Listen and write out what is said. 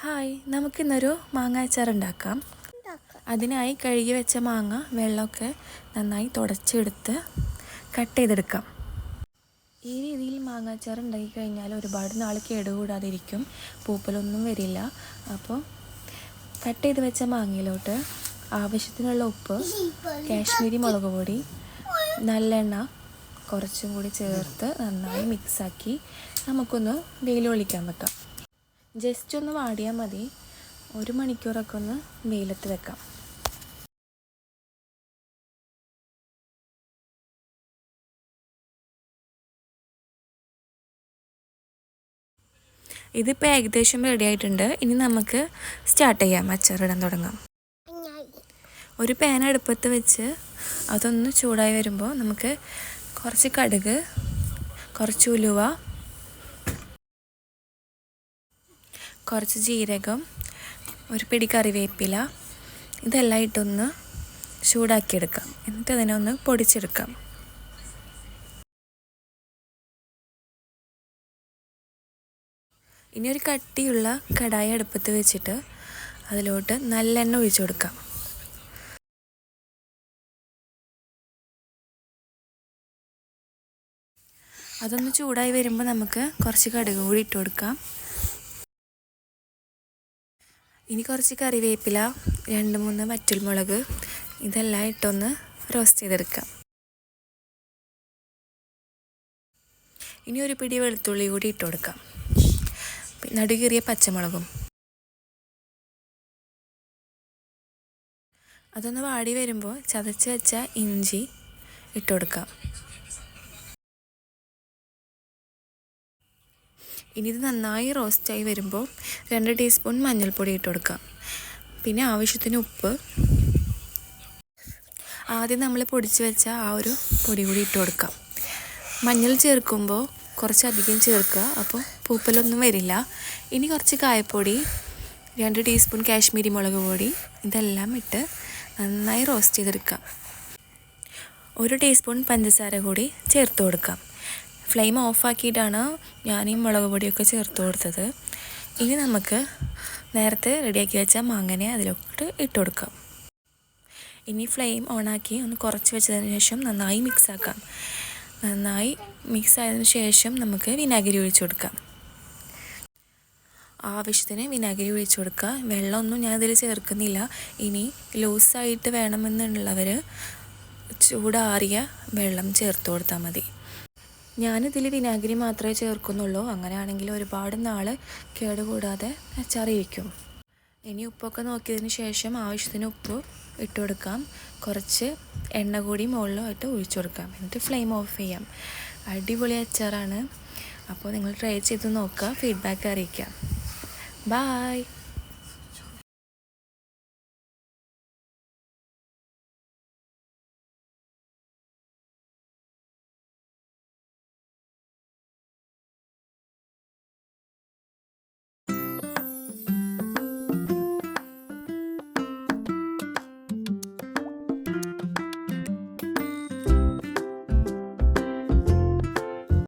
Hi നമുക്കിന്നൊരു മാങ്ങ അച്ചാർ ഉണ്ടാക്കാം. അതിനായി കഴുകി വെച്ച മാങ്ങ വെള്ളമൊക്കെ നന്നായി തുടച്ചെടുത്ത് കട്ട് ചെയ്തെടുക്കാം. ഈ രീതിയിൽ മാങ്ങ അച്ചാർ ഉണ്ടാക്കി കഴിഞ്ഞാൽ ഒരുപാട് നാൾ കേടുകൂടാതിരിക്കും. പൂപ്പലൊന്നും വരില്ല. അപ്പോൾ കട്ട് ചെയ്ത് വെച്ച മാങ്ങയിലോട്ട് ആവശ്യത്തിനുള്ള ഉപ്പ് കാശ്മീരി മുളക് പൊടി നല്ലെണ്ണ കുറച്ചും കൂടി ചേർത്ത് നന്നായി മിക്സാക്കി നമുക്കൊന്ന് വെയിൽ ഒളിക്കാൻ വെക്കാം. ജസ്റ്റ് ഒന്ന് വാടിയാൽ മതി. ഒരു മണിക്കൂറൊക്കെ ഒന്ന് വെയിലത്ത് വെക്കാം. ഇതിപ്പോൾ ഏകദേശം റെഡി ആയിട്ടുണ്ട്. ഇനി നമുക്ക് സ്റ്റാർട്ട് ചെയ്യാം. അച്ചാറിടാൻ തുടങ്ങാം. ഒരു പാൻ അടുപ്പത്ത് വെച്ച് അതൊന്ന് ചൂടായി വരുമ്പോൾ നമുക്ക് കുറച്ച് കടുക് കുറച്ച് ഉലുവ കുറച്ച് ജീരകം ഒരു പിടി കറിവേപ്പില ഇതെല്ലാം ഇട്ടൊന്ന് ചൂടാക്കിയെടുക്കാം. എന്നിട്ട് അതിനെ ഒന്ന് പൊടിച്ചെടുക്കാം. ഇനി ഒരു കട്ടിയുള്ള കടായി അടുപ്പത്ത് വെച്ചിട്ട് അതിലോട്ട് നല്ലെണ്ണ ഒഴിച്ചു കൊടുക്കാം. അതൊന്ന് ചൂടായി വരുമ്പോൾ നമുക്ക് കുറച്ച് കടുക് കൂടി ഇട്ട് കൊടുക്കാം. ഇനി കുറച്ച് കറിവേപ്പില രണ്ട് മൂന്ന് വറ്റൽമുളക് ഇതെല്ലാം ഇട്ടൊന്ന് റോസ്റ്റ് ചെയ്തെടുക്കാം. ഇനി ഒരു പിടി വെളുത്തുള്ളി കൂടി ഇട്ട് കൊടുക്കാം. നടുകീറിയ പച്ചമുളകും. അതൊന്ന് വാടി വരുമ്പോൾ ചതച്ച് വെച്ച ഇഞ്ചി ഇട്ട് കൊടുക്കാം. ഇനി ഇത് നന്നായി റോസ്റ്റായി വരുമ്പോൾ രണ്ട് ടീസ്പൂൺ മഞ്ഞൾപ്പൊടി ഇട്ട് കൊടുക്കാം പിന്നെ ആവശ്യത്തിന് ഉപ്പ്. ആദ്യം നമ്മൾ പൊടിച്ച് വെച്ച ആ ഒരു പൊടി കൂടി ഇട്ട് കൊടുക്കാം മഞ്ഞൾ ചേർക്കുമ്പോൾ കുറച്ചധികം ചേർക്കുക. അപ്പോൾ പൂപ്പലൊന്നും വരില്ല. ഇനി കുറച്ച് കായപ്പൊടി രണ്ട് ടീസ്പൂൺ കാശ്മീരി മുളക് പൊടി ഇതെല്ലാം ഇട്ട് നന്നായി റോസ്റ്റ് ചെയ്തെടുക്കാം ഒരു ടീസ്പൂൺ പഞ്ചസാര കൂടി ചേർത്ത് കൊടുക്കാം ഫ്ലെയിം ഓഫാക്കിയിട്ടാണ് ഞാൻ ഈ മുളക് പൊടിയൊക്കെ ചേർത്ത് കൊടുത്തത്. ഇനി നമുക്ക് നേരത്തെ റെഡിയാക്കി വെച്ച മാങ്ങനെ അതിലോട്ട് ഇട്ട് കൊടുക്കാം. ഇനി ഫ്ലെയിം ഓണാക്കി ഒന്ന് കുറച്ച് വെച്ചതിന് ശേഷം നന്നായി മിക്സ് ആക്കാം. നന്നായി മിക്സ് ആയതിനു ശേഷം നമുക്ക് വിനാഗിരി ഒഴിച്ചു കൊടുക്കാം. ആവശ്യത്തിന് വിനാഗിരി ഒഴിച്ചു കൊടുക്കുക. വെള്ളമൊന്നും ഞാൻ ഇതിൽ ചേർക്കുന്നില്ല. ഇനി ലൂസായിട്ട് വേണമെന്നുള്ളവർ ചൂടാറിയ വെള്ളം ചേർത്ത് കൊടുത്താൽ മതി. ഞാനിതിൽ വിനാഗിരി മാത്രമേ ചേർക്കുന്നുള്ളൂ. അങ്ങനെയാണെങ്കിൽ ഒരുപാട് നാൾ കേടുകൂടാതെ അച്ചാറിയിരിക്കും ഇനി ഉപ്പൊക്കെ നോക്കിയതിന് ശേഷം ആവശ്യത്തിന് ഉപ്പ് ഇട്ട് കൊടുക്കാം. കുറച്ച് എണ്ണ കൂടി മുകളിലായിട്ട് ഒഴിച്ചു കൊടുക്കാം. എന്നിട്ട് ഫ്ലെയിം ഓഫ് ചെയ്യാം. അടിപൊളി അച്ചാറാണ്. അപ്പോൾ നിങ്ങൾ ട്രൈ ചെയ്ത് നോക്കുക. ഫീഡ്ബാക്ക് അറിയിക്കാം. ബായ്.